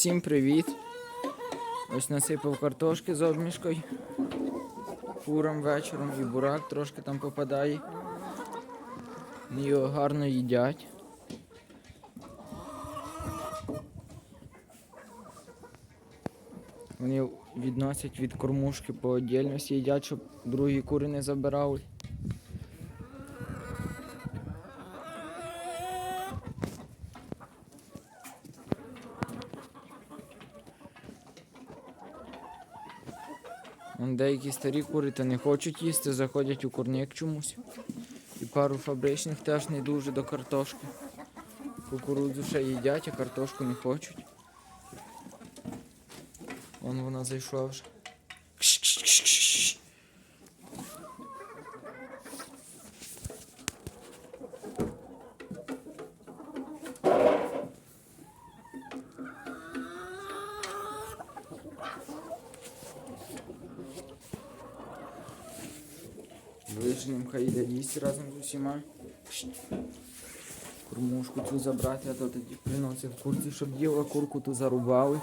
Всім привіт! Ось насипав картошки з обмішкою. Курам вечором і бурак трошки там попадає. Його гарно їдять. Вони відносять від кормушки по отдельності їдять, щоб другі кури не забирали. Деякі старі кури та не хочуть їсти, заходять у курник чомусь. І пару фабричних теж не дуже до картошки. Кукурудзу ще їдять, а картошку не хочуть. Вон вона зайшла вже. Виженем хай йде їсти разом з усіма. Кормушку цю забрати, а то тоді приносив курці, щоб їла курку ту зарубали.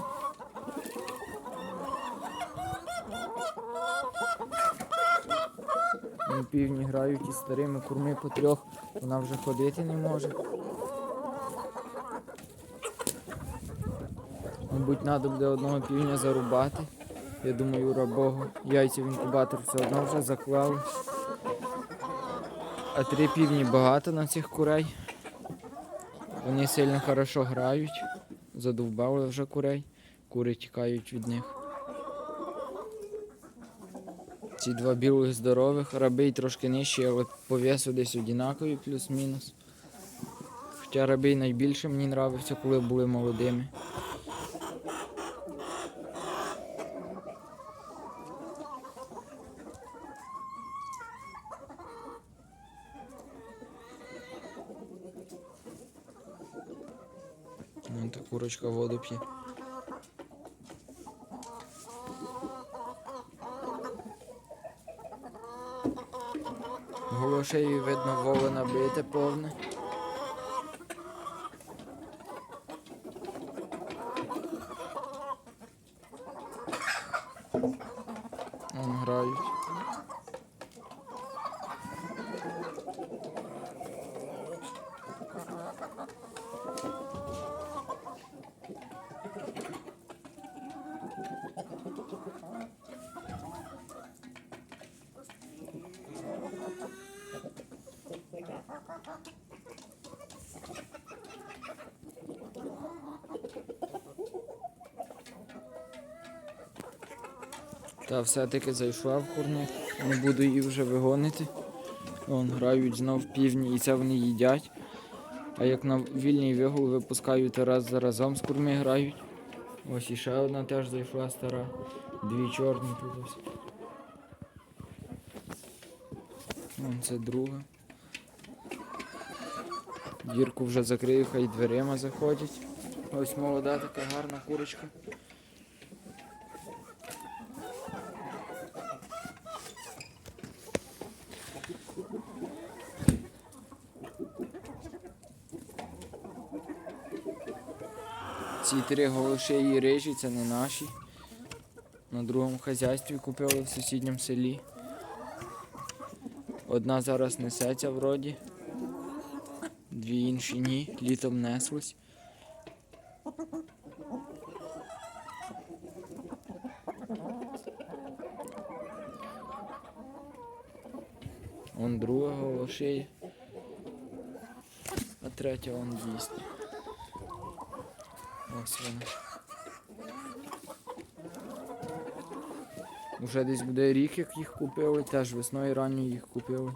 Ну, Півні грають із старими курми по трьох, вона вже ходити не може. Мабуть, треба буде одного півня зарубати. Я думаю, рабого. Яйця в інкубатор все одно вже заклали. А три півні багато на цих курей. Вони сильно хорошо грають. Задовбали вже курей. Кури тікають від них. Ці два білих здорових, рабий трошки нижчі, але по весу десь однакові, плюс-мінус. Хоча рабий найбільше мені нравився, коли були молодими. Вон та курочка воду п'є. Голошею видно воло набите повне. Вон грають. Та все-таки зайшла в курник. Не буду її вже вигонити. Вон грають знов півні і це вони їдять. А як на вільний вигул випускаю, то раз за разом з курми грають. Ось іще одна теж зайшла стара. Дві чорні тут ось. Вон це друга. Дірку вже закрию, хай дверима заходять. Ось молода така гарна курочка. Ці три голошеї рижі це не наші. На другому хазяйстві купили в сусідньому селі. Одна зараз несеться вроді. Дві інші ні, літом неслись. Он друга голошея. А третя он їсть. Ось вона. Уже десь буде рік, як їх купили, теж весною ранньо їх купили.